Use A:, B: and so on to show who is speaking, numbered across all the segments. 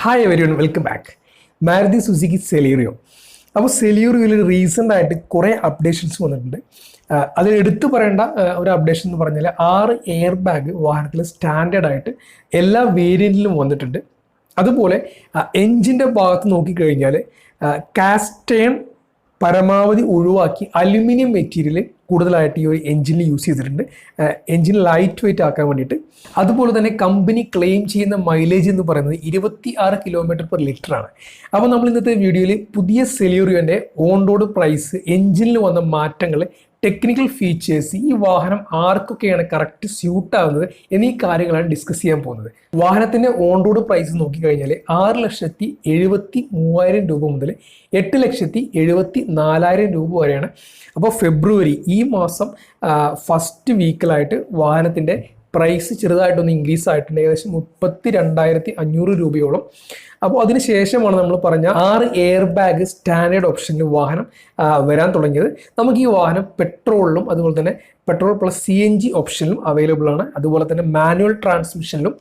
A: Hi everyone welcome back Maruti Suzuki Celerio. അപ്പോൾ സെലീറിയോയിൽ recent ആയിട്ട് കുറേ അപ്ഡേഷൻസ് വന്നിട്ടുണ്ട്. അതിൽ എടുത്തു പറയേണ്ട ഒരു അപ്ഡേഷൻ എന്ന് പറഞ്ഞാൽ ആറ് എയർ ബാഗ് വാഹനത്തിൽ സ്റ്റാൻഡേർഡ് ആയിട്ട് എല്ലാ വേരിയന്റിലും വന്നിട്ടുണ്ട്. അതുപോലെ എൻജിന്റെ ഭാഗത്ത് നോക്കിക്കഴിഞ്ഞാൽ കാസ്റ്റേൺ പരമാവധി ഒഴിവാക്കി അലുമിനിയം മെറ്റീരിയൽ കൂടുതലായിട്ട് ഈ ഒരു എഞ്ചിനിൽ യൂസ് ചെയ്തിട്ടുണ്ട്. എഞ്ചിൻ ലൈറ്റ് വെയിറ്റ് ആക്കാൻ വേണ്ടിയിട്ട്. അതുപോലെ തന്നെ കമ്പനി ക്ലെയിം ചെയ്യുന്ന മൈലേജ് എന്ന് പറയുന്നത് ഇരുപത്തി ആറ് കിലോമീറ്റർ പെർ ലിറ്റർ ആണ്. അപ്പോൾ നമ്മൾ ഇന്നത്തെ വീഡിയോയിൽ പുതിയ സെലിയോറിയോന്റെ ഓൺ റോഡ് പ്രൈസ് എഞ്ചിനിൽ വന്ന മാറ്റങ്ങൾ ടെക്നിക്കൽ ഫീച്ചേഴ്സ് ഈ വാഹനം ആർക്കൊക്കെയാണ് കറക്റ്റ് സ്യൂട്ട് ആവുന്നത് എന്നീ കാര്യങ്ങളാണ് ഡിസ്കസ് ചെയ്യാൻ പോകുന്നത്. വാഹനത്തിന്റെ ഓൺ റോഡ് പ്രൈസ് നോക്കിക്കഴിഞ്ഞാൽ ആറ് ലക്ഷത്തി എഴുപത്തി മൂവായിരം രൂപ മുതൽ എട്ട് ലക്ഷത്തി എഴുപത്തി നാലായിരം രൂപ വരെയാണ്. അപ്പോൾ ഫെബ്രുവരി ഈ മാസം ഫസ്റ്റ് വീക്കിലായിട്ട് വാഹനത്തിന്റെ പ്രൈസ് ചെറുതായിട്ടൊന്ന് ഇൻക്രീസ് ആയിട്ടുണ്ട്. ഏകദേശം മുപ്പത്തി രണ്ടായിരത്തി അഞ്ഞൂറ് രൂപയോളം. അപ്പോൾ അതിന് ശേഷമാണ് നമ്മൾ പറഞ്ഞ ആറ് എയർ ബാഗ് സ്റ്റാൻഡേർഡ് ഓപ്ഷനിൽ വാഹനം വരാൻ തുടങ്ങിയത്. നമുക്ക് ഈ വാഹനം പെട്രോളിലും അതുപോലെ തന്നെ petrol plus C N G ഓപ്ഷനിലും available ആണ്. അതുപോലെ തന്നെ മാനുവൽ ട്രാൻസ്മിഷനിലും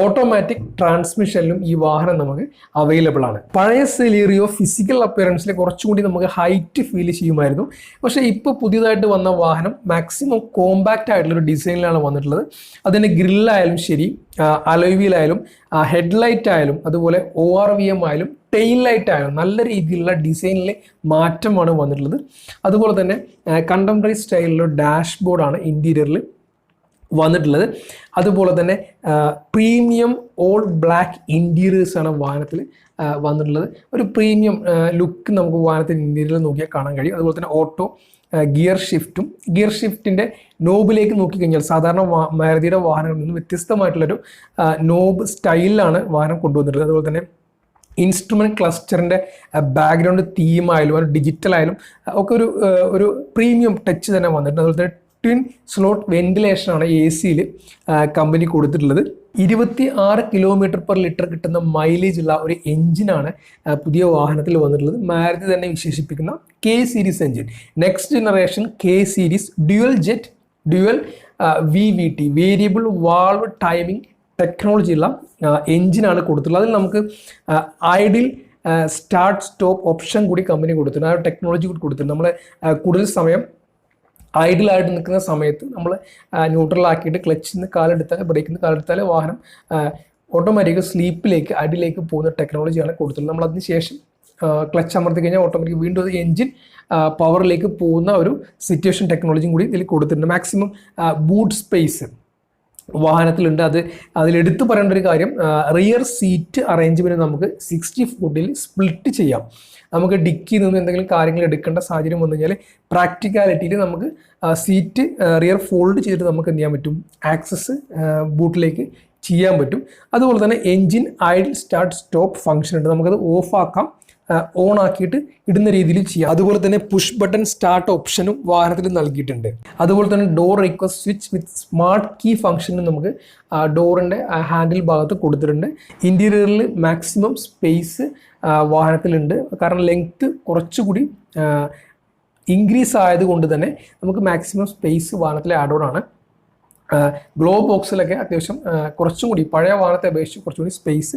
A: ഓട്ടോമാറ്റിക് ട്രാൻസ്മിഷനിലും ഈ വാഹനം നമുക്ക് അവൈലബിൾ ആണ്. പഴയ സെലീറിയോ ഫിസിക്കൽ അപ്പിയറൻസിൽ കുറച്ചുകൂടി നമുക്ക് ഹൈറ്റ് ഫീൽ ചെയ്യുമായിരുന്നു. പക്ഷേ ഇപ്പോൾ പുതിയതായിട്ട് വന്ന വാഹനം മാക്സിമം കോമ്പാക്റ്റ് ആയിട്ടുള്ള ഒരു ഡിസൈനിലാണ് വന്നിട്ടുള്ളത് അതിന്റെ ഗ്രില്ലായാലും ശരി അലോവിയിലായാലും ഹെഡ്ലൈറ്റ് ആയാലും അതുപോലെ ഒ ആർ വി എം ആയാലും ടെയിൽ ലൈറ്റ് ആയാലും നല്ല രീതിയിലുള്ള ഡിസൈനിലെ മാറ്റമാണ് വന്നിട്ടുള്ളത്. അതുപോലെ തന്നെ കണ്ടംപററി സ്റ്റൈലിലുള്ള ഡാഷ്ബോർഡാണ് ഇന്റീരിയറിൽ വന്നിട്ടുള്ളത്. അതുപോലെ തന്നെ പ്രീമിയം ഓൾ ബ്ലാക്ക് ഇന്റീരിയേഴ്സാണ് വാഹനത്തിൽ വന്നിട്ടുള്ളത്. ഒരു പ്രീമിയം ലുക്ക് നമുക്ക് വാഹനത്തിന്റെ ഇന്റീരിയറിൽ നോക്കിയാൽ കാണാൻ കഴിയും. അതുപോലെ തന്നെ ഓട്ടോ ഗിയർ ഷിഫ്റ്റും ഗിയർ ഷിഫ്റ്റിന്റെ നോബിലേക്ക് നോക്കിക്കഴിഞ്ഞാൽ സാധാരണ മാരുതിയുടെ വാഹനങ്ങളിൽ നിന്ന് വ്യത്യസ്തമായിട്ടുള്ളൊരു നോബ് സ്റ്റൈലിലാണ് വാഹനം കൊണ്ടുവന്നിട്ടുള്ളത്. അതുപോലെ തന്നെ ഇൻസ്ട്രുമെന്റ് ക്ലസ്റ്ററിന്റെ ബാക്ക്ഗ്രൗണ്ട് തീമായാലും ഒരു ഡിജിറ്റലായാലും ഒക്കെ ഒരു ഒരു പ്രീമിയം ടച്ച് തന്നെ വന്നിട്ടുണ്ട്. അതുപോലെ തന്നെ ട്വിൻ സ്ലോട്ട് വെന്റിലേഷനാണ് എ സിയിൽ കമ്പനി കൊടുത്തിട്ടുള്ളത്. ഇരുപത്തി ആറ് കിലോമീറ്റർ പെർ ലിറ്റർ കിട്ടുന്ന മൈലേജ് ഉള്ള ഒരു എഞ്ചിനാണ് പുതിയ വാഹനത്തിൽ വന്നിട്ടുള്ളത്. മാരുതി തന്നെ വിശേഷിപ്പിക്കുന്ന K series engine next generation K series dual jet dual V V T variable valve timing technology ഉള്ള എഞ്ചിനാണ് കൊടുത്തിട്ടുള്ളത്. അതിൽ നമുക്ക് ഐഡിൽ സ്റ്റാർട്ട് സ്റ്റോപ്പ് ഓപ്ഷൻ കൂടി കമ്പനി കൊടുത്തിട്ടുണ്ട്. ആ ടെക്നോളജി കൂടി കൊടുത്തിട്ടുണ്ട്. നമ്മൾ കൂടുതൽ സമയം ഐഡിലായിട്ട് നിൽക്കുന്ന സമയത്ത് നമ്മൾ ന്യൂട്രലാക്കിയിട്ട് ക്ലച്ചിൽ നിന്ന് കാലെടുത്താൽ ബ്രേക്കിൽ നിന്ന് കാലെടുത്താൽ വാഹനം ഓട്ടോമാറ്റിക് സ്ലീപ്പിലേക്ക് അടിയിലേക്ക് പോകുന്ന ടെക്നോളജിയാണ് കൊടുത്തത് നമ്മൾ അതിന് ശേഷം ക്ലച്ച് അമർത്തി കഴിഞ്ഞാൽ ഓട്ടോമാറ്റിക് വീണ്ടും എഞ്ചിൻ പവറിലേക്ക് പോകുന്ന ഒരു സിറ്റുവേഷൻ ടെക്നോളജിയും കൂടി ഇതിൽ കൊടുത്തിട്ടുണ്ട്. മാക്സിമം ബൂട്ട് സ്പേസ് വാഹനത്തിലുണ്ട്. അത് അതിലെടുത്ത് പറയേണ്ട ഒരു കാര്യം റിയർ സീറ്റ് അറേഞ്ച്മെന്റ് നമുക്ക് സിക്സ്റ്റി ഫുട്ടിൽ സ്പ്ലിറ്റ് ചെയ്യാം. നമുക്ക് ഡിക്കി നിന്ന് എന്തെങ്കിലും കാര്യങ്ങൾ എടുക്കേണ്ട സാഹചര്യം വന്നു കഴിഞ്ഞാൽ പ്രാക്ടിക്കാലിറ്റിയിൽ നമുക്ക് സീറ്റ് റിയർ ഫോൾഡ് ചെയ്തിട്ട് നമുക്ക് എന്ത് ചെയ്യാൻ പറ്റും? ആക്സസ് ബൂട്ടിലേക്ക് ചെയ്യാൻ പറ്റും. അതുപോലെ തന്നെ engine idle start stop function ഉണ്ട്. നമുക്കത് ഓഫ് ആക്കാം. ഓൺ ആക്കിയിട്ട് ഇടുന്ന രീതിയിൽ ചെയ്യാം. അതുപോലെ തന്നെ പുഷ് ബട്ടൺ സ്റ്റാർട്ട് ഓപ്ഷനും വാഹനത്തിൽ നൽകിയിട്ടുണ്ട്. അതുപോലെ തന്നെ door request switch with smart key ഫംഗ്ഷനും നമുക്ക് ഡോറിന്റെ ഹാൻഡിൽ ഭാഗത്ത് കൊടുത്തിട്ടുണ്ട്. ഇന്റീരിയറിൽ മാക്സിമം സ്പേസ് വാഹനത്തിലുണ്ട്. കാരണം ലെങ്ത്ത് കുറച്ചുകൂടി ഇൻക്രീസ് ആയതുകൊണ്ട് തന്നെ നമുക്ക് മാക്സിമം സ്പേസ് വാഹനത്തിൽ ആഡ് ഓൺ ആണ്. ഗ്ലോ ബോക്സിലൊക്കെ അത്യാവശ്യം കുറച്ചും കൂടി പഴയ വാഹനത്തെ അപേക്ഷിച്ച് കുറച്ചുകൂടി സ്പേസ്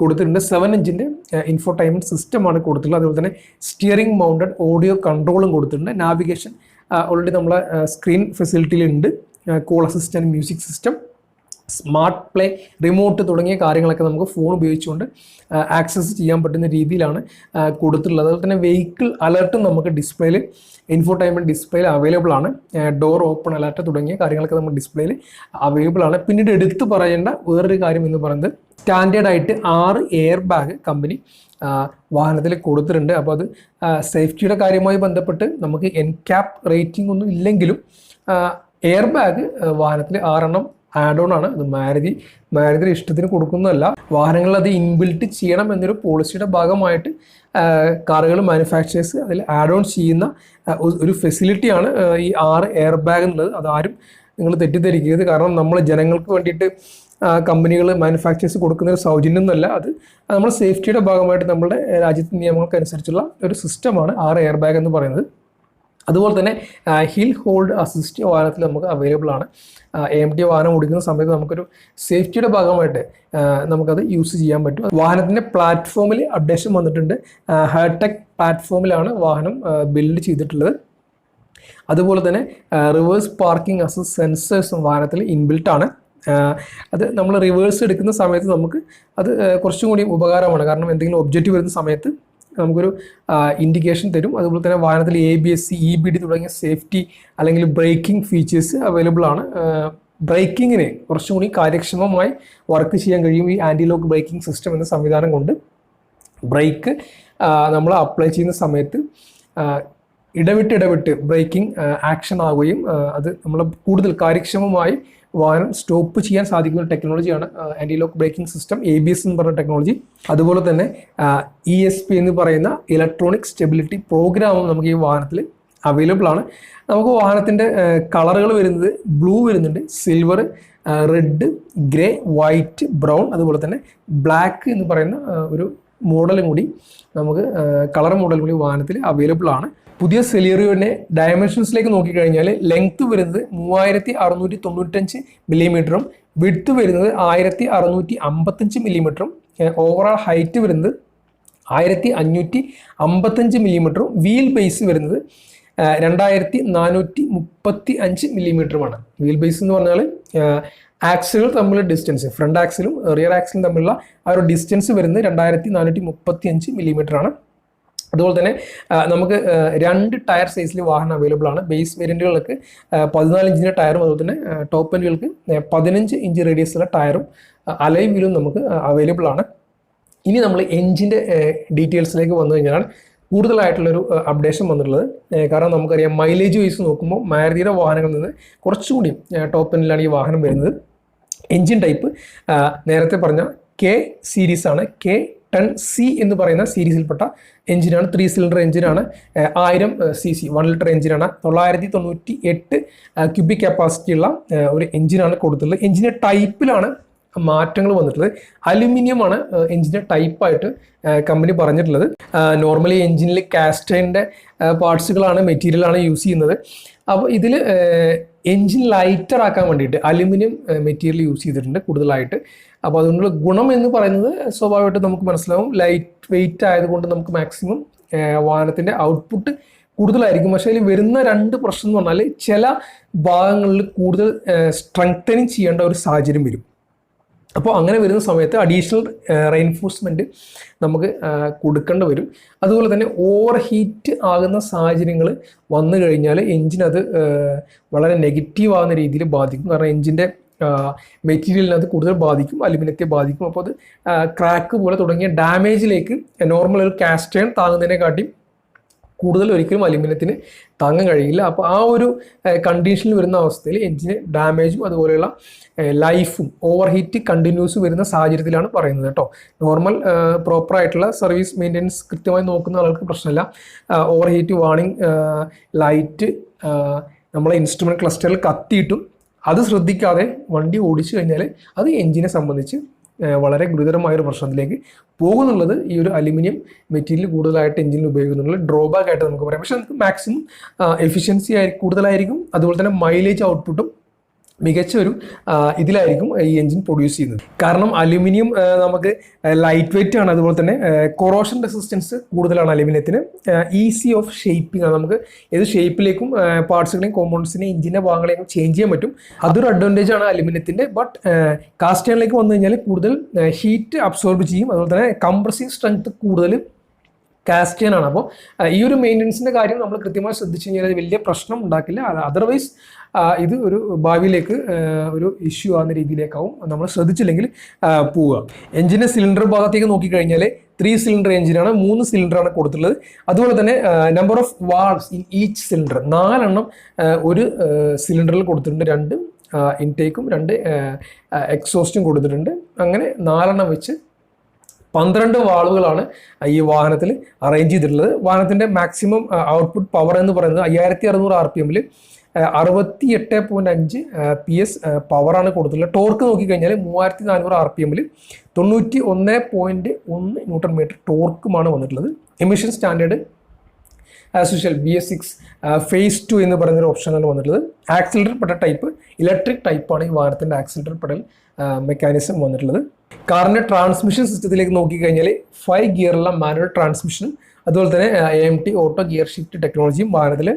A: കൊടുത്തിട്ടുണ്ട്. സെവൻ ഇഞ്ചിന്റെ ഇൻഫോർടൈൻമെന്റ് സിസ്റ്റമാണ് കൊടുത്തിട്ടുള്ളത്. അതുപോലെ തന്നെ സ്റ്റിയറിംഗ് മൗണ്ടഡ് ഓഡിയോ കൺട്രോളും കൊടുത്തിട്ടുണ്ട്. നാവിഗേഷൻ ഓൾറെഡി നമ്മളെ screen ഫെസിലിറ്റിയിലുണ്ട് call assistant music system smart play remote തുടങ്ങിയ കാര്യങ്ങളൊക്കെ നമുക്ക് ഫോൺ ഉപയോഗിച്ചുകൊണ്ട് ആക്സസ് ചെയ്യാൻ പറ്റുന്ന രീതിയിലാണ് കൊടുത്തിട്ടുള്ളത്. അതുപോലെ തന്നെ വെഹിക്കിൾ അലർട്ടും നമുക്ക് ഡിസ്പ്ലേയിൽ ഇൻഫോർടൈൻമെന്റ് ഡിസ്പ്ലേയിൽ അവൈലബിൾ ആണ് ഡോർ ഓപ്പൺ അലർട്ട് തുടങ്ങിയ കാര്യങ്ങളൊക്കെ നമുക്ക് ഡിസ്പ്ലേയിൽ അവൈലബിൾ ആണ് പിന്നീട് എടുത്തു പറയേണ്ട വേറൊരു കാര്യം എന്ന് പറയുന്നത് സ്റ്റാൻഡേർഡ് ആയിട്ട് ആറ് എയർ ബാഗ് കമ്പനി വാഹനത്തിൽ കൊടുത്തിട്ടുണ്ട്. അപ്പോൾ അത് സേഫ്റ്റിയുടെ കാര്യവുമായി ബന്ധപ്പെട്ട് നമുക്ക് എൻ ക്യാപ് റേറ്റിംഗ് ഒന്നും ഇല്ലെങ്കിലും എയർ ബാഗ് വാഹനത്തിൽ ആറെണ്ണം ആഡ് ഓൺ ആണ്. ഇത് മാരുതി മാരുതിയുടെ ഇഷ്ടത്തിന് കൊടുക്കുന്നതല്ല. വാഹനങ്ങളിൽ അത് ഇൻബിൽറ്റ് ചെയ്യണം എന്നൊരു പോളിസിയുടെ ഭാഗമായിട്ട് കാറുകൾ മാനുഫാക്ചറേഴ്സ് അതിൽ ആഡ് ഓൺ ചെയ്യുന്ന ഒരു- ഒരു ഫെസിലിറ്റിയാണ് ഈ ആറ് എയർ ബാഗ് എന്നുള്ളത് അതാരും നിങ്ങൾ തെറ്റിദ്ധരിക്കരുത്. കാരണം നമ്മൾ ജനങ്ങൾക്ക് വേണ്ടിയിട്ട് കമ്പനികൾ മാനുഫാക്ചേഴ്സ് കൊടുക്കുന്ന ഒരു സൗജന്യം എന്നല്ല. അത് നമ്മുടെ സേഫ്റ്റിയുടെ ഭാഗമായിട്ട് നമ്മുടെ രാജ്യത്തെ നിയമങ്ങൾക്കനുസരിച്ചുള്ള ഒരു സിസ്റ്റമാണ് ആറ് എയർ ബാഗ് എന്ന് പറയുന്നത്. അതുപോലെ തന്നെ ഹിൽ ഹോൾഡ് അസിസ്റ്റ് വാഹനത്തിൽ നമുക്ക് അവൈലബിൾ ആണ്. എ ടി വാഹനം ഓടിക്കുന്ന സമയത്ത് നമുക്കൊരു സേഫ്റ്റിയുടെ ഭാഗമായിട്ട് നമുക്കത് യൂസ് ചെയ്യാൻ പറ്റും. വാഹനത്തിന്റെ പ്ലാറ്റ്ഫോമിൽ അപ്ഡേഷൻ വന്നിട്ടുണ്ട്. ഹൈടെക് പ്ലാറ്റ്ഫോമിലാണ് വാഹനം ബിൽഡ് ചെയ്തിട്ടുള്ളത്. അതുപോലെ തന്നെ റിവേഴ്സ് പാർക്കിംഗ് അസിസ്റ്റ് സെൻസേഴ്സും വാഹനത്തിൽ ഇൻബിൽട്ട് ആണ്. അത് നമ്മൾ റിവേഴ്സ് എടുക്കുന്ന സമയത്ത് നമുക്ക് അത് കുറച്ചും കൂടി ഉപകാരമാണ്. കാരണം എന്തെങ്കിലും ഒബ്ജക്റ്റ് വരുന്ന സമയത്ത് നമുക്കൊരു ഇൻഡിക്കേഷൻ തരും. അതുപോലെ തന്നെ വാഹനത്തിൽ A B S C E B D തുടങ്ങിയ സേഫ്റ്റി അല്ലെങ്കിൽ ബ്രേക്കിംഗ് ഫീച്ചേഴ്സ് അവൈലബിൾ ആണ്. ബ്രേക്കിങ്ങിന് കുറച്ചും കൂടി കാര്യക്ഷമമായി വർക്ക് ചെയ്യാൻ കഴിയും ഈ ആന്റി ലോക്ക് ബ്രേക്കിംഗ് സിസ്റ്റം എന്ന സംവിധാനം കൊണ്ട്. ബ്രേക്ക് നമ്മൾ അപ്ലൈ ചെയ്യുന്ന സമയത്ത് ഇടവിട്ട് ഇടവിട്ട് ബ്രേക്കിംഗ് ആക്ഷൻ ആവുകയും അത് നമ്മൾ കൂടുതൽ കാര്യക്ഷമമായി വാഹനം സ്റ്റോപ്പ് ചെയ്യാൻ സാധിക്കുന്ന ടെക്നോളജിയാണ് anti lock braking system A B S എന്ന് പറഞ്ഞ ടെക്നോളജി അതുപോലെ തന്നെ ഇ എസ് പി എന്ന് പറയുന്ന ഇലക്ട്രോണിക് സ്റ്റെബിലിറ്റി പ്രോഗ്രാമും നമുക്ക് ഈ വാഹനത്തിൽ അവൈലബിൾ ആണ്. നമുക്ക് വാഹനത്തിന്റെ കളറുകൾ വരുന്നത് ബ്ലൂ വരുന്നുണ്ട് silver red grey white brown അതുപോലെ തന്നെ ബ്ലാക്ക് എന്ന് പറയുന്ന ഒരു മോഡലും കൂടി നമുക്ക് കളർ മോഡലും കൂടി വാഹനത്തിൽ അവൈലബിൾ ആണ്. പുതിയ സെലിയറിയോന്റെ ഡയമെൻഷൻസിലേക്ക് നോക്കിക്കഴിഞ്ഞാൽ ലെങ്ത് വരുന്നത് മൂവായിരത്തി അറുന്നൂറ്റി തൊണ്ണൂറ്റഞ്ച് മില്ലിമീറ്ററും വിഡ്ത്ത് വരുന്നത് ആയിരത്തി അറുന്നൂറ്റി അമ്പത്തഞ്ച് മില്ലിമീറ്ററും ഓവറോൾ ഹൈറ്റ് വരുന്നത് ആയിരത്തി അഞ്ഞൂറ്റി അമ്പത്തഞ്ച് മില്ലിമീറ്ററും വീൽ ബേസ് വരുന്നത് രണ്ടായിരത്തി നാനൂറ്റി മുപ്പത്തി അഞ്ച് മില്ലിമീറ്ററുമാണ് വീൽ ബേസ് എന്ന് പറഞ്ഞാൽ ആക്സിലുകൾ തമ്മിലുള്ള ഡിസ്റ്റൻസ് ഫ്രണ്ട് ആക്സിലും റിയർ ആക്സിലും തമ്മിലുള്ള ആ ഒരു ഡിസ്റ്റൻസ് വരുന്നത് രണ്ടായിരത്തി നാനൂറ്റി മുപ്പത്തി അഞ്ച് മില്ലിമീറ്റർ ആണ്. അതുപോലെ തന്നെ നമുക്ക് രണ്ട് ടയർ സൈസിൽ വാഹനം അവൈലബിൾ ആണ്. ബേസ് വേരിയന്റുകൾക്ക് പതിനാല് ഇഞ്ചിന്റെ ടയറും അതുപോലെ തന്നെ ടോപ്പ് എൻഡുകൾക്ക് പതിനഞ്ച് ഇഞ്ച് റേഡിയസുള്ള ടയറും അലൈ വീലും നമുക്ക് അവൈലബിൾ ആണ്. ഇനി നമ്മൾ എഞ്ചിന്റെ ഡീറ്റെയിൽസിലേക്ക് വന്നു കഴിഞ്ഞാൽ കൂടുതലായിട്ടുള്ളൊരു അപ്ഡേഷൻ വന്നിട്ടുള്ളത്. കാരണം നമുക്കറിയാം മൈലേജ് വൈസ് നോക്കുമ്പോൾ മാരുതിയുടെ വാഹനങ്ങളിൽ നിന്ന് കുറച്ചുകൂടി ടോപ്പ് എൻഡിലാണ് ഈ വാഹനം വരുന്നത്. എൻജിൻ ടൈപ്പ് നേരത്തെ പറഞ്ഞ കെ സീരീസ് ആണ്. കെ ടെൻ സി എന്ന് പറയുന്ന സീരീസിൽപ്പെട്ട എഞ്ചിനാണ് ത്രീ സിലിണ്ടർ എഞ്ചിനാണ് ആയിരം സി സി വൺ ലിറ്റർ എഞ്ചിനാണ്. തൊള്ളായിരത്തി തൊണ്ണൂറ്റി എട്ട് ക്യൂബിക് കപ്പാസിറ്റി ഉള്ള ഒരു എഞ്ചിനാണ് കൊടുത്തിട്ടുള്ളത്. എഞ്ചിന്റെ ടൈപ്പിലാണ് മാറ്റങ്ങൾ വന്നിട്ടുള്ളത്. അലുമിനിയം ആണ് എഞ്ചിന്റെ ടൈപ്പായിട്ട് കമ്പനി പറഞ്ഞിട്ടുള്ളത്. നോർമലി എഞ്ചിനിൽ കാസ്റ്റൈന്റെ പാർട്സുകളാണ് മെറ്റീരിയലാണ് യൂസ് ചെയ്യുന്നത്. അപ്പോൾ ഇതിൽ എഞ്ചിൻ ലൈറ്റർ ആക്കാൻ വേണ്ടിയിട്ട് അലുമിനിയം മെറ്റീരിയൽ യൂസ് ചെയ്തിട്ടുണ്ട് കൂടുതലായിട്ട്. അപ്പോൾ അതുകൊണ്ടുള്ള ഗുണം എന്ന് പറയുന്നത് സ്വാഭാവികമായിട്ട് നമുക്ക് മനസ്സിലാവും. ലൈറ്റ് വെയിറ്റ് ആയതുകൊണ്ട് നമുക്ക് മാക്സിമം വാഹനത്തിന്റെ ഔട്ട്പുട്ട് കൂടുതലായിരിക്കും. പക്ഷേ അതിൽ വരുന്ന രണ്ട് പ്രശ്നം എന്ന് പറഞ്ഞാൽ ചില ഭാഗങ്ങളിൽ കൂടുതൽ സ്ട്രെങ്തനിങ് ചെയ്യേണ്ട ഒരു സാഹചര്യം വരും. അപ്പോൾ അങ്ങനെ വരുന്ന സമയത്ത് അഡീഷണൽ റെയിൻഫോഴ്സ്മെന്റ് നമുക്ക് കൊടുക്കേണ്ടി വരും. അതുപോലെ തന്നെ ഓവർ ഹീറ്റ് ആകുന്ന സാഹചര്യങ്ങൾ വന്നു കഴിഞ്ഞാൽ എൻജിൻ അത് വളരെ നെഗറ്റീവ് ആകുന്ന രീതിയിൽ ബാധിക്കും. കാരണം എൻജിന്റെ മെറ്റീരിയലിനകത്ത് കൂടുതൽ ബാധിക്കും അലുമിനിയത്തെ ബാധിക്കും. അപ്പോൾ അത് ക്രാക്ക് പോലെ തുടങ്ങിയ ഡാമേജിലേക്ക് നോർമൽ ഒരു കാസ്റ്റേൺ താങ്ങുന്നതിനെക്കാട്ടിയും കൂടുതൽ ഒരിക്കലും അലുമിനിയത്തിന് താങ്ങാൻ കഴിയില്ല. അപ്പോൾ ആ ഒരു കണ്ടീഷനിൽ വരുന്ന അവസ്ഥയിൽ എഞ്ചിന് ഡാമേജും അതുപോലെയുള്ള ലൈഫും ഓവർ ഹീറ്റ് കണ്ടിന്യൂസ് വരുന്ന സാഹചര്യത്തിലാണ് പറയുന്നത് കേട്ടോ. നോർമൽ പ്രോപ്പറായിട്ടുള്ള സർവീസ് മെയിന്റെനൻസ് കൃത്യമായി നോക്കുന്ന ആൾക്ക് പ്രശ്നമില്ല. ഓവർ ഹീറ്റ് വാണിംഗ് ലൈറ്റ് നമ്മളെ ഇൻസ്ട്രുമെന്റ് ക്ലസ്റ്ററിൽ കത്തിയിട്ടും അത് ശ്രദ്ധിക്കാതെ വണ്ടി ഓടിച്ചു കഴിഞ്ഞാൽ അത് എഞ്ചിനെ സംബന്ധിച്ച് വളരെ ഗുരുതരമായ ഒരു പ്രശ്നത്തിലേക്ക് പോകുന്നുള്ളത് ഈ ഒരു അലുമിനിയം മെറ്റീരിയൽ കൂടുതലായിട്ട് എഞ്ചിനിൽ ഉപയോഗിക്കുന്നുള്ള ഡ്രോബാക്ക് ആയിട്ട് നമുക്ക് പറയാം. പക്ഷേ നമുക്ക് മാക്സിമം എഫിഷ്യൻസി ആയി കൂടുതലായിരിക്കും. അതുപോലെ തന്നെ മൈലേജ് ഔട്ട്പുട്ടും മികച്ച ഒരു ഇതിലായിരിക്കും ഈ എഞ്ചിൻ പ്രൊഡ്യൂസ് ചെയ്യുന്നത്. കാരണം അലുമിനിയം നമുക്ക് ലൈറ്റ് വെയിറ്റ് ആണ്. അതുപോലെ തന്നെ കൊറോഷൻ റെസിസ്റ്റൻസ് കൂടുതലാണ് അലുമിനിയത്തിന്. ഈസി ഓഫ് ഷേപ്പിംഗ് ആണ്. നമുക്ക് ഏത് ഷേപ്പിലേക്കും പാർട്സുകളെയും കോമ്പൗണ്ട്സിനെയും എഞ്ചിന്റെ ഭാഗങ്ങളെയും ചേഞ്ച് ചെയ്യാൻ പറ്റും. അതൊരു അഡ്വാന്റേജ് ആണ് അലുമിനിയത്തിന്റെ ബട്ട് കാസ്റ്റേണിലേക്ക് വന്നു കഴിഞ്ഞാൽ കൂടുതൽ ഹീറ്റ് അബ്സോർബ് ചെയ്യും. അതുപോലെ തന്നെ കംപ്രസിംഗ് സ്ട്രെങ്ത് കൂടുതൽ കാസ്റ്റേൺ ആണ് അപ്പോൾ ഈ ഒരു മെയിന്റനൻസിന്റെ കാര്യം നമ്മൾ കൃത്യമായി ശ്രദ്ധിച്ചു കഴിഞ്ഞാൽ വലിയ പ്രശ്നം ഉണ്ടാക്കില്ല. അതർവൈസ് ഇത് ഒരു ഭാവിയിലേക്ക് ഒരു ഇഷ്യൂ ആകുന്ന രീതിയിലേക്കാവും നമ്മൾ ശ്രദ്ധിച്ചില്ലെങ്കിൽ പോവുക. എഞ്ചിന്റെ സിലിണ്ടർ ഭാഗത്തേക്ക് നോക്കിക്കഴിഞ്ഞാൽ ത്രീ സിലിണ്ടർ എഞ്ചിനാണ് മൂന്ന് സിലിണ്ടറാണ് കൊടുത്തിട്ടുള്ളത്. അതുപോലെ തന്നെ number of valves in each cylinder നാലെണ്ണം ഒരു സിലിണ്ടറിൽ കൊടുത്തിട്ടുണ്ട്. രണ്ട് ഇൻടേക്കും രണ്ട് എക്സോസ്റ്റും കൊടുത്തിട്ടുണ്ട്. അങ്ങനെ നാലെണ്ണം വെച്ച് പന്ത്രണ്ട് വാളുകളാണ് ഈ വാഹനത്തിൽ അറേഞ്ച് ചെയ്തിട്ടുള്ളത്. വാഹനത്തിന്റെ മാക്സിമം ഔട്ട്പുട്ട് പവർ എന്ന് പറയുന്നത് അയ്യായിരത്തി അറുന്നൂറ് ആർ പി എമ്മിൽ അറുപത്തി എട്ട് പോയിന്റ് അഞ്ച് പി എസ് പവറാണ് കൊടുത്തിട്ടുള്ളത്. ടോർക്ക് നോക്കിക്കഴിഞ്ഞാൽ മൂവായിരത്തി നാനൂറ് ആർ പി എമ്മിൽ തൊണ്ണൂറ്റി ഒന്ന് പോയിന്റ് ഒന്ന് ന്യൂട്ടൺ മീറ്റർ ടോർക്കുമാണ് വന്നിട്ടുള്ളത്. Emission standard as usual B S six phase two എന്ന് പറയുന്നൊരു ഓപ്ഷനാണ് വന്നിട്ടുള്ളത്. ആക്സിലേറ്റർ പെട്ട ടൈപ്പ് ഇലക്ട്രിക് ടൈപ്പാണ് ഈ വാഹനത്തിന്റെ ആക്സിലേറ്റർ പെടൽ മെക്കാനിസം വന്നിട്ടുള്ളത്. കാറിന്റെ ട്രാൻസ്മിഷൻ സിസ്റ്റത്തിലേക്ക് നോക്കിക്കഴിഞ്ഞാൽ ഫൈവ് ഗിയറുള്ള മാനുവൽ ട്രാൻസ്മിഷനും അതുപോലെ തന്നെ A T auto gear shift ടെക്നോളജിയും വാഹനത്തിൽ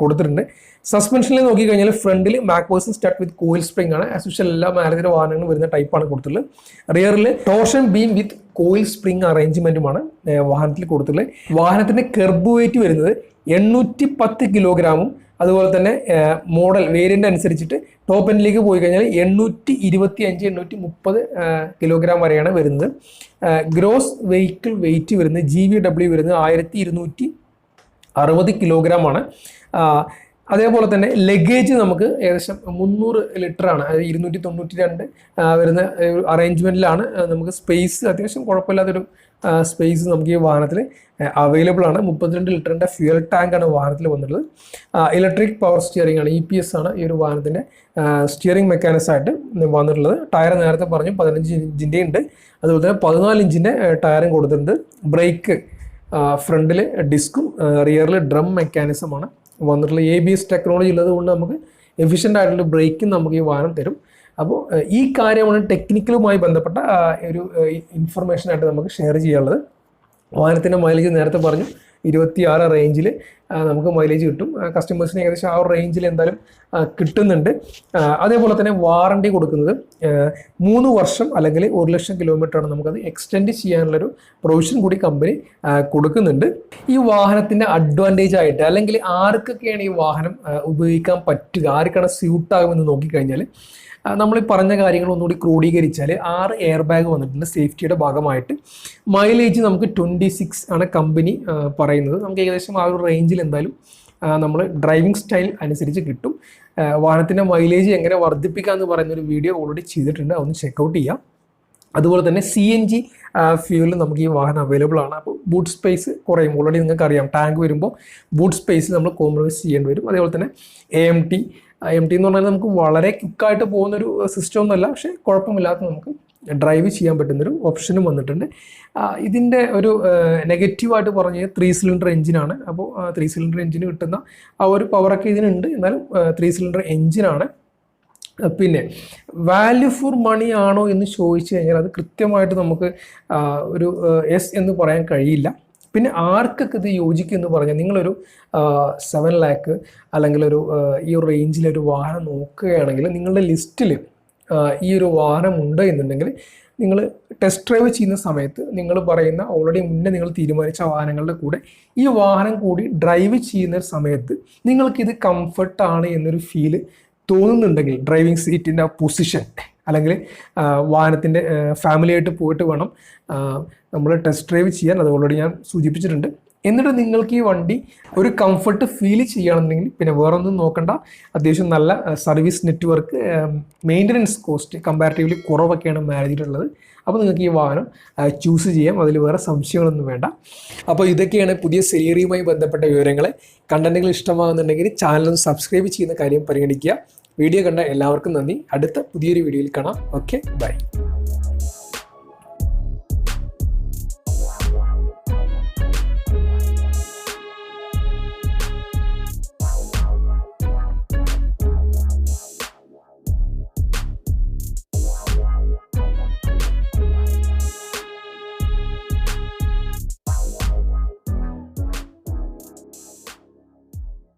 A: കൊടുത്തിട്ടുണ്ട്. സസ്പെൻഷനിൽ നോക്കിക്കഴിഞ്ഞാൽ ഫ്രണ്ടിൽ McPherson strut with coil spring ആണ്. ആസ് യൂഷ്വൽ എല്ലാ മാരുതിയുടെ വാഹനങ്ങളും വരുന്ന ടൈപ്പാണ് കൊടുത്തിട്ടുള്ളത്. റിയറിൽ torsion beam with coil spring അറേഞ്ച്മെന്റുമാണ് വാഹനത്തിൽ കൊടുത്തിട്ടുള്ളത്. വാഹനത്തിന്റെ കെർബ് വെയിറ്റ് വരുന്നത് എണ്ണൂറ്റി പത്ത് കിലോഗ്രാമും അതുപോലെ തന്നെ മോഡൽ വേരിയന്റ് അനുസരിച്ചിട്ട് ടോപ്പ് എൻഡിലേക്ക് പോയി കഴിഞ്ഞാൽ എണ്ണൂറ്റി ഇരുപത്തി അഞ്ച് എണ്ണൂറ്റി മുപ്പത് കിലോഗ്രാം വരെയാണ് വരുന്നത്. ഗ്രോസ് വെഹിക്കിൾ വെയിറ്റ് വരുന്നത് ജി വി ഡബ്ല്യു വരുന്നത് ആയിരത്തി ഇരുന്നൂറ്റി അറുപത് കിലോഗ്രാം ആണ് അതേപോലെ തന്നെ ലഗേജ് നമുക്ക് ഏകദേശം മുന്നൂറ് ലിറ്ററാണ് അതായത് ഇരുന്നൂറ്റി തൊണ്ണൂറ്റി രണ്ട് വരുന്ന അറേഞ്ച്മെന്റിലാണ് നമുക്ക് സ്പേസ് അത്യാവശ്യം കുഴപ്പമില്ലാത്തൊരു സ്പേസ് നമുക്ക് ഈ വാഹനത്തിൽ അവൈലബിൾ ആണ്. മുപ്പത്തിരണ്ട് ലിറ്ററിന്റെ ഫ്യൂൽ ടാങ്കാണ് വാഹനത്തിൽ വന്നിട്ടുള്ളത്. ഇലക്ട്രിക് പവർ സ്റ്റിയറിംഗ് ആണ് ഇ പി എസ് ആണ് ഈ ഒരു വാഹനത്തിന്റെ സ്റ്റിയറിംഗ് മെക്കാനിസം ആയിട്ട് വന്നിട്ടുള്ളത്. ടയർ നേരത്തെ പറഞ്ഞു പതിനഞ്ച് ഇഞ്ചിന്റെ ഉണ്ട്. അതുപോലെ തന്നെ പതിനാല് ഇഞ്ചിന്റെ ടയറും കൊടുത്തിട്ടുണ്ട്. ബ്രേക്ക് ഫ്രണ്ടിൽ ഡിസ്കും റിയറിൽ ഡ്രം മെക്കാനിസമാണ് വന്നിട്ടുള്ള എ ബി എസ് ടെക്നോളജി ഉള്ളത് കൊണ്ട് നമുക്ക് എഫിഷ്യന്റ് ആയിട്ടുള്ള ബ്രേക്കും നമുക്ക് ഈ വാഹനം തരും. അപ്പോൾ ഈ കാര്യമാണ് ടെക്നിക്കലുമായി ബന്ധപ്പെട്ട ഒരു ഇൻഫർമേഷനായിട്ട് നമുക്ക് ഷെയർ ചെയ്യാനുള്ളത്. വാഹനത്തിന്റെ മൈലേജ് നേരത്തെ പറഞ്ഞു. ഇരുപത്തി ആറ് റേഞ്ചിൽ നമുക്ക് മൈലേജ് കിട്ടും. കസ്റ്റമേഴ്സിന് ഏകദേശം ആ ഒരു റേഞ്ചിൽ എന്തായാലും കിട്ടുന്നുണ്ട്. അതേപോലെ തന്നെ വാറണ്ടി കൊടുക്കുന്നത് മൂന്ന് വർഷം അല്ലെങ്കിൽ ഒരു ലക്ഷം കിലോമീറ്ററാണ് നമുക്കത് എക്സ്റ്റെൻഡ് ചെയ്യാനുള്ളൊരു പ്രൊവിഷൻ കൂടി കമ്പനി കൊടുക്കുന്നുണ്ട്. ഈ വാഹനത്തിന്റെ അഡ്വാന്റേജ് ആയിട്ട് അല്ലെങ്കിൽ ആർക്കൊക്കെയാണ് ഈ വാഹനം ഉപയോഗിക്കാൻ പറ്റുക ആർക്കാണ് സ്യൂട്ടാകുമെന്ന് നോക്കിക്കഴിഞ്ഞാൽ നമ്മൾ ഈ പറഞ്ഞ കാര്യങ്ങൾ ഒന്നുകൂടി ക്രോഡീകരിച്ചാൽ ആറ് എയർ ബാഗ് വന്നിട്ടുണ്ട് സേഫ്റ്റിയുടെ ഭാഗമായിട്ട്. മൈലേജ് നമുക്ക് ട്വന്റി സിക്സ് ആണ് കമ്പനി പറയുന്നത്. നമുക്ക് ഏകദേശം ആ ഒരു റേഞ്ചിൽ എന്തായാലും നമ്മൾ ഡ്രൈവിംഗ് സ്റ്റൈൽ അനുസരിച്ച് കിട്ടും. വാഹനത്തിന്റെ മൈലേജ് എങ്ങനെ വർദ്ധിപ്പിക്കുക എന്ന് പറയുന്ന ഒരു വീഡിയോ ഓൾറെഡി ചെയ്തിട്ടുണ്ട്. അതൊന്ന് ചെക്കൗട്ട് ചെയ്യാം. അതുപോലെ തന്നെ സി എൻ ജി ഫ്യൂവൽ നമുക്ക് ഈ വാഹനം അവൈലബിൾ ആണ്. അപ്പോൾ ബൂട്ട് സ്പേസ് കുറയും. ഓൾറെഡി നിങ്ങൾക്ക് അറിയാം ടാങ്ക് വരുമ്പോൾ ബൂട്ട് സ്പേസ് നമ്മൾ കോംപ്രമൈസ് ചെയ്യേണ്ടി വരും. അതേപോലെ തന്നെ A M T M T എന്ന് പറഞ്ഞാൽ നമുക്ക് വളരെ ക്വിക്കായിട്ട് പോകുന്നൊരു സിസ്റ്റം ഒന്നുമല്ല. പക്ഷേ കുഴപ്പമില്ലാത്ത നമുക്ക് ഡ്രൈവ് ചെയ്യാൻ പറ്റുന്നൊരു ഓപ്ഷനും വന്നിട്ടുണ്ട്. ഇതിന്റെ ഒരു നെഗറ്റീവായിട്ട് പറഞ്ഞ ത്രീ സിലിണ്ടർ എഞ്ചിനാണ് അപ്പോൾ ത്രീ സിലിണ്ടർ എഞ്ചിന് കിട്ടുന്ന ആ ഒരു പവറൊക്കെ ഇതിനുണ്ട്. എന്നാലും ത്രീ സിലിണ്ടർ എഞ്ചിനാണ് പിന്നെ വാല്യൂ ഫോർ മണി ആണോ എന്ന് ചോദിച്ചു കഴിഞ്ഞാൽ അത് കൃത്യമായിട്ട് നമുക്ക് ഒരു എസ് എന്ന് പറയാൻ കഴിയില്ല. പിന്നെ ആർക്കൊക്കെ ഇത് യോജിക്കും എന്ന് പറഞ്ഞാൽ നിങ്ങളൊരു സെവൻ ലാക്ക് അല്ലെങ്കിൽ ഒരു ഈ ഒരു റേഞ്ചിലൊരു വാഹനം നോക്കുകയാണെങ്കിൽ നിങ്ങളുടെ ലിസ്റ്റിൽ ഈ ഒരു വാഹനം ഉണ്ട് എന്നുണ്ടെങ്കിൽ നിങ്ങൾ ടെസ്റ്റ് ഡ്രൈവ് ചെയ്യുന്ന സമയത്ത് നിങ്ങൾ പറയുന്ന ഓൾറെഡി മുന്നേ നിങ്ങൾ തീരുമാനിച്ച വാഹനങ്ങളുടെ കൂടെ ഈ വാഹനം കൂടി ഡ്രൈവ് ചെയ്യുന്ന സമയത്ത് നിങ്ങൾക്കിത് കംഫർട്ടാണ് എന്നൊരു ഫീൽ തോന്നുന്നുണ്ടെങ്കിൽ ഡ്രൈവിംഗ് സീറ്റിന്റെ ആ പൊസിഷൻ അല്ലെങ്കിൽ വാഹനത്തിന്റെ ഫാമിലിയായിട്ട് പോയിട്ട് വേണം നമ്മൾ ടെസ്റ്റ് ഡ്രൈവ് ചെയ്യാൻ. അത് ഓൾറെഡി ഞാൻ സൂചിപ്പിച്ചിട്ടുണ്ട്. എന്നിട്ട് നിങ്ങൾക്ക് ഈ വണ്ടി ഒരു കംഫർട്ട് ഫീൽ ചെയ്യുകയാണെന്നുണ്ടെങ്കിൽ പിന്നെ വേറൊന്നും നോക്കണ്ട. അത്യാവശ്യം നല്ല service network maintenance cost comparatively കുറവൊക്കെയാണ് മാനേജിട്ടുള്ളത് അപ്പോൾ നിങ്ങൾക്ക് ഈ വാഹനം ചൂസ് ചെയ്യാം. അതിൽ വേറെ സംശയങ്ങളൊന്നും വേണ്ട. അപ്പോൾ ഇതൊക്കെയാണ് പുതിയ സെലിയറിയുമായി ബന്ധപ്പെട്ട വിവരങ്ങൾ കണ്ടന്റുകൾ ഇഷ്ടമാകുന്നുണ്ടെങ്കിൽ ചാനൽ സബ്സ്ക്രൈബ് ചെയ്യുന്ന കാര്യം പരിഗണിക്കുക. വീഡിയോ കണ്ട എല്ലാവർക്കും നന്ദി. അടുത്ത പുതിയൊരു വീഡിയോയിൽ കാണാം. Okay bye